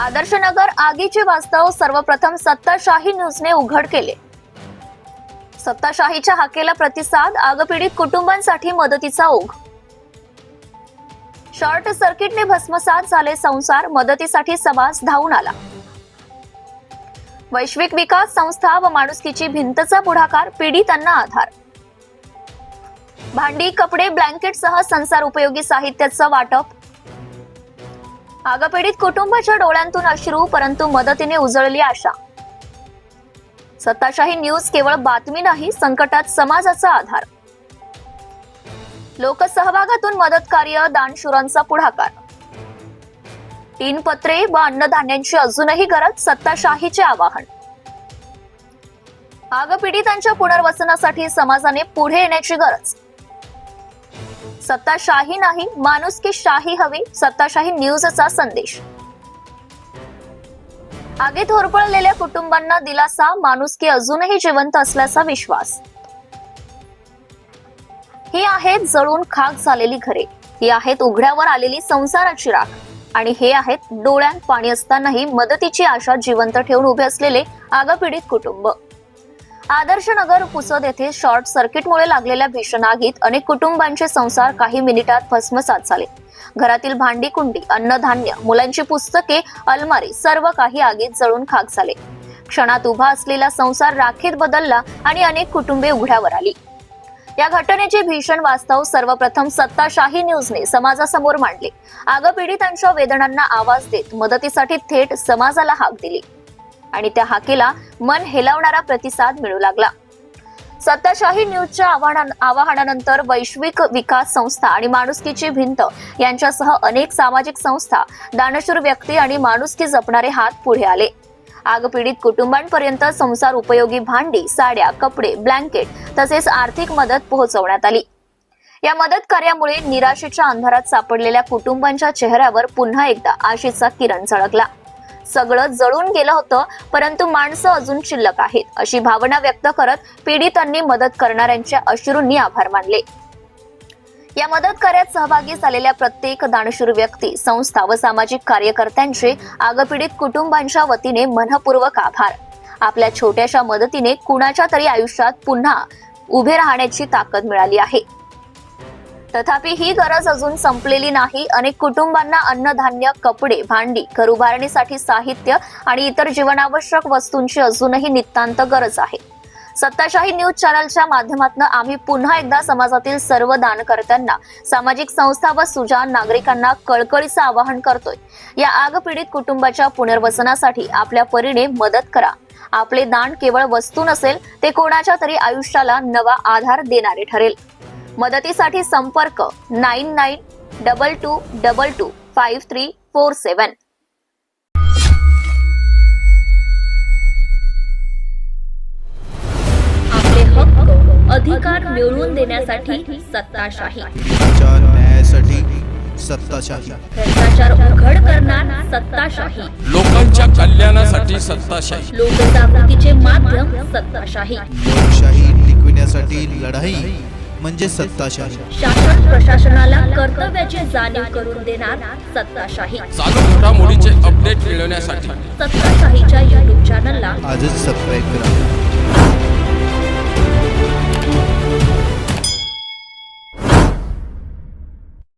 आदर्शनगर आगीचे वास्तव सर्वप्रथम सत्ताशाही न्यूजने उघड केले. सत्ताशाहीच्या हाकेला प्रतिसाद आगपीडित कुटुंबांसाठी मदतीचा ओघ. शॉर्ट सर्किटने भस्मसात झाले संसार मदतीसाठी समाज धावून आला. वैश्विक विकास संस्था व माणुसकीची भिंतचा पुढाकार पीडितांना आधार. भांडी कपडे ब्लँकेटसह संसार उपयोगी साहित्याचं वाटप आगपीडित कुटुंबाच्या डोळ्यांतून अश्रू परंतु मदतीने उजळली आशा. सत्ताशाही न्यूज केवळ बातमी नाही संकटात समाजाचा आधार. लोकसहभागातून मदत कार्य दानशुरांचा पुढाकार. तीन पत्रे व अन्नधान्यांची अजूनही गरज सत्ताशाहीचे आवाहन. आगपीडितांच्या पुनर्वसनासाठी समाजाने पुढे येण्याची गरज. सत्ताशाही नाही माणुसकी शाही हवी सत्ताशाही न्यूजचा संदेश. आगीत होरपळलेल्या कुटुंबांना दिलासा माणुसकी अजूनही जिवंत असल्याचा विश्वास. ही आहेत जळून खाक झालेली घरे ही आहेत उघड्यावर आलेली संसाराची राख आणि हे आहेत डोळ्यात पाणी असतानाही मदतीची आशा जिवंत ठेवून उभे असलेले आगपीडित कुटुंब. आदर्श नगर पुसद येथे शॉर्ट सर्किटमुळे लागलेल्या भीषण आगीत अनेक कुटुंबांचे संसार काही मिनिटात भस्मसात झाले. घरातील भांडी कुंडी अन्नधान्य मुलांची पुस्तके अलमारी सर्व काही आगीत जळून खाक झाले. क्षणात उभा असलेला संसार राखेत बदलला आणि अनेक कुटुंबे उघड्यावर आली. या घटनेचे भीषण वास्तव सर्वप्रथम सत्ताशाही न्यूजने समाजासमोर मांडले. आगपीडितांच्या वेदनांना आवाज देत मदतीसाठी थेट समाजाला हाक दिली. आणि त्या हाकेला मन हेलावणारा प्रतिसाद मिळू लागला. सत्ताशाही न्यूजच्या आव्हाना- आवाहनानंतर वैश्विक विकास संस्था आणि माणुसकीची भिंत यांच्यासह अनेक सामाजिक संस्था दानशूर व्यक्ती आणि माणुसकी जपणारे हात पुढे आले. आगपीडित कुटुंबांपर्यंत संसार उपयोगी भांडी साड्या कपडे ब्लँकेट तसेच आर्थिक मदत पोहोचवण्यात आली. या मदत कार्यामुळे निराशेच्या अंधारात सापडलेल्या कुटुंबांच्या चेहऱ्यावर पुन्हा एकदा आशेचा किरण झळकला. सगळं जळून गेलं होतं परंतु माणसं अजून शिल्लक आहेत अशी भावना व्यक्त करत पीडितांनी मदत करणाऱ्यांच्या अश्रूंनी आभार मानले. या मदत कार्यात सहभागी झालेल्या प्रत्येक दानशूर व्यक्ती संस्था व सामाजिक कार्यकर्त्यांचे आगपीडित कुटुंबांच्या वतीने मनपूर्वक आभार. आपल्या छोट्याशा मदतीने कुणाच्या तरी आयुष्यात पुन्हा उभे राहण्याची ताकद मिळाली आहे. तथापि ही गरज अजून संपलेली नाही. अनेक कुटुंबांना अन्नधान्य कपडे भांडी घर उभारणीसाठी साहित्य आणि इतर जीवनावश्यक वस्तूंची अजूनही नितांत गरज आहे. सत्ताशाही न्यूज चॅनलच्या माध्यमातून आम्ही पुन्हा एकदा समाजातील सर्व दानकर्त्यांना सामाजिक संस्था व सुजान नागरिकांना कळकळीचं आवाहन करतोय. या आगपीडित कुटुंबाच्या पुनर्वसनासाठी आपल्या परीने मदत करा. आपले दान केवळ वस्तू नसेल ते कोणाच्या तरी आयुष्याला नवा आधार देणारे ठरेल. मदतीसाठी संपर्क nine nine double two double two five three four seven. आपले हक्क अधिकार मिळवून देण्यासाठी सत्ताशाही. सत्ताशाही. भ्रष्टाचार उघड करणार सत्ताशाही. लोकांच्या कल्याणासाठी सत्ताशाही. लोकजागृतीचे माध्यम सत्ताशाही. लोकशाही टिकविण्यासाठी लढाई म्हणजे सत्ताशाही. शासन प्रशासनाला कर्तव्याची जाणीव करून देणार सत्ताशाही. चालू घडामोडीचे अपडेट मिळवण्यासाठी. सत्ताशाहीच्या युट्यूब चॅनलला आजच सबस्क्राईब करा